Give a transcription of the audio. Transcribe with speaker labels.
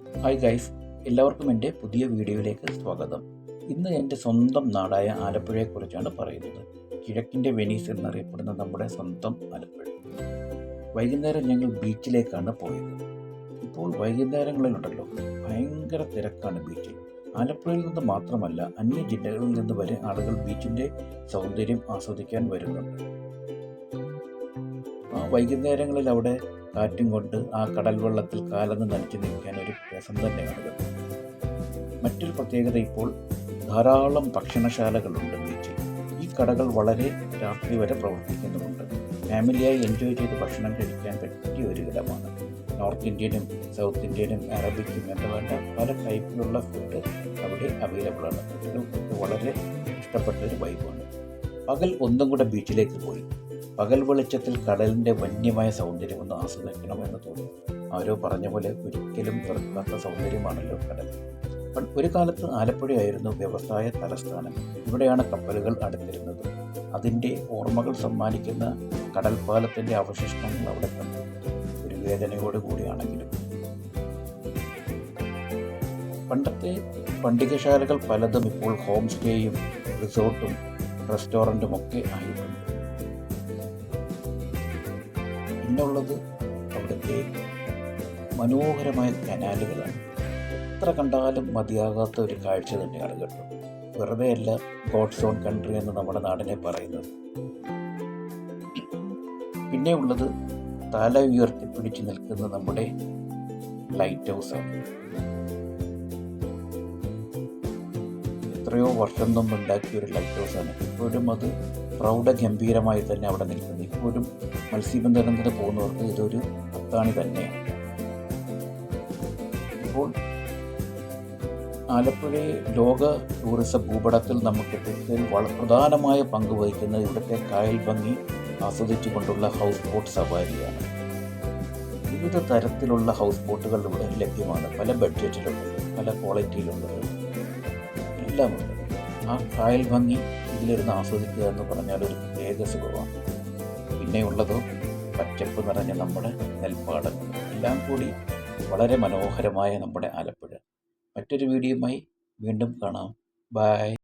Speaker 1: Hi guys എല്ലാവർക്കും എന്റെ പുതിയ വീഡിയോയിലേക്ക് സ്വാഗതം. ഇന്ന് എന്റെ സ്വന്തം നാടായ ആലപ്പുഴയെക്കുറിച്ചാണ് പറയുന്നത്. കിഴക്കിന്റെ വെനീസ് എന്നറിയപ്പെടുന്ന നമ്മുടെ സ്വന്തം ആലപ്പുഴ. വൈകുന്നേരം ഞങ്ങൾ ബീച്ചിലേക്കാണ് പോയത്. ഇപ്പോൾ വൈകുന്നേരങ്ങളിലുണ്ടല്ലോ ഭയങ്കര തിരക്കാണ് ബീച്ചിൽ. ആലപ്പുഴയിൽ നിന്ന് മാത്രമല്ല അന്യ ജില്ലകളിൽ നിന്ന് വരെ ആളുകൾ ബീച്ചിന്റെ സൗന്ദര്യം ആസ്വദിക്കാൻ വരുന്നുണ്ട്. ആ വൈകുന്നേരങ്ങളിൽ അവിടെ കാറ്റും കൊണ്ട് ആ കടൽ വെള്ളത്തിൽ കാലന്ന് നനച്ചു നിൽക്കാൻ ഒരു രസം തന്നെയാണ് മറ്റൊരു പ്രത്യേകത ഇപ്പോൾ ധാരാളം ഭക്ഷണശാലകളുണ്ട് ബീച്ചിൽ. ഈ കടകൾ വളരെ രാത്രി വരെ പ്രവർത്തിക്കുന്നുമുണ്ട്. ഫാമിലിയായി എൻജോയ് ചെയ്ത് ഭക്ഷണം കഴിക്കാൻ പറ്റിയ ഒരു ഇടമാണ്. നോർത്ത് ഇന്ത്യനും സൗത്ത് ഇന്ത്യനും അറബിക്കും എന്ന് വേണ്ട പല ടൈപ്പിലുള്ള ഫുഡ് അവിടെ അവൈലബിൾ ആണ്. കുട്ടികൾക്ക് വളരെ ഇഷ്ടപ്പെട്ട ഒരു വൈബാണ്. പകൽ ഒന്നും കൂടെ ബീച്ചിലേക്ക് പോയി. പകൽ വെളിച്ചത്തിൽ കടലിന്റെ വന്യമായ സൗന്ദര്യം ഒന്ന് ആസ്വദിക്കണമെന്ന് തോന്നി. ആരോ പറഞ്ഞ പോലെ ഒരിക്കലും തീർക്കാത്ത സൗന്ദര്യമാണല്ലോ കടൽ. ഒരു കാലത്ത് ആലപ്പുഴയായിരുന്നു വ്യവസായ തലസ്ഥാനം. ഇവിടെയാണ് കപ്പലുകൾ അടുത്തിരുന്നത്. അതിന്റെ ഓർമ്മകൾ സമ്മാനിക്കുന്ന കടൽപ്പാലത്തിന്റെ അവശിഷ്ടങ്ങൾ അവിടെ കണ്ടു. ഒരു വേദനയോട് കൂടിയാണെങ്കിലും. പണ്ടത്തെ പണ്ടികശാലകൾ പലതും ഇപ്പോൾ ഹോം സ്റ്റേയും റിസോർട്ടും റെസ്റ്റോറന്റും ഒക്കെ ആയിട്ടുണ്ട്. പിന്നുള്ളത് അവിടുത്തെ മനോഹരമായ കനാലുകളാണ്. എത്ര കണ്ടാലും മതിയാകാത്ത ഒരു കാഴ്ച തന്നെയാണ് കേട്ടോ. വെറുതെ അല്ല ഗോഡ്സ് ഓൺ കൺട്രി എന്ന് നമ്മുടെ നാടിനെ പറയുന്നത്. പിന്നെ ഉള്ളത് തല ഉയർത്തി പിടിച്ചു നിൽക്കുന്ന നമ്മുടെ ലൈറ്റ് ഹൗസാണ്. എത്രയോ വർഷം മുമ്പ് ഉണ്ടാക്കിയ ഒരു ലൈറ്റ് ഹൗസാണ്. ഇപ്പോഴും അത് പ്രൗഢഗംഭീരമായി തന്നെ അവിടെ നിൽക്കുന്നത് ഇപ്പോഴും മത്സ്യബന്ധനത്തിന് പോകുന്നവർക്ക് ഇതൊരു അത്താണി തന്നെയാണ്. ഇപ്പോൾ ആലപ്പുഴയെ ലോക ടൂറിസം ഭൂപടത്തിൽ നമുക്ക് എത്തിച്ചതിൽ വളരെ പ്രധാനമായ പങ്ക് വഹിക്കുന്നത് ഇവിടുത്തെ കായൽ ഭംഗി ആസ്വദിച്ചുകൊണ്ടുള്ള ഹൗസ് ബോട്ട് സവാരിയാണ്. വിവിധ തരത്തിലുള്ള ഹൗസ് ബോട്ടുകൾ ഇവിടെ ലഭ്യമാണ്. പല ബഡ്ജറ്റിലുള്ളത് പല ക്വാളിറ്റിയിലുള്ളത്. എല്ലാമുണ്ട്. ആ കായൽ ഭംഗി ഇതിലിരുന്ന് ആസ്വദിക്കുക എന്ന് പറഞ്ഞാൽ ഒരു പ്രത്യേക സുഖമാണ്. പിന്നെയുള്ളത് പച്ചപ്പ് നിറഞ്ഞ നമ്മുടെ നെൽപ്പാടങ്ങൾ. എല്ലാം കൂടി വളരെ മനോഹരമായ നമ്മുടെ ആലപ്പുഴ. മറ്റൊരു വീഡിയോയുമായി വീണ്ടും കാണാം. ബൈ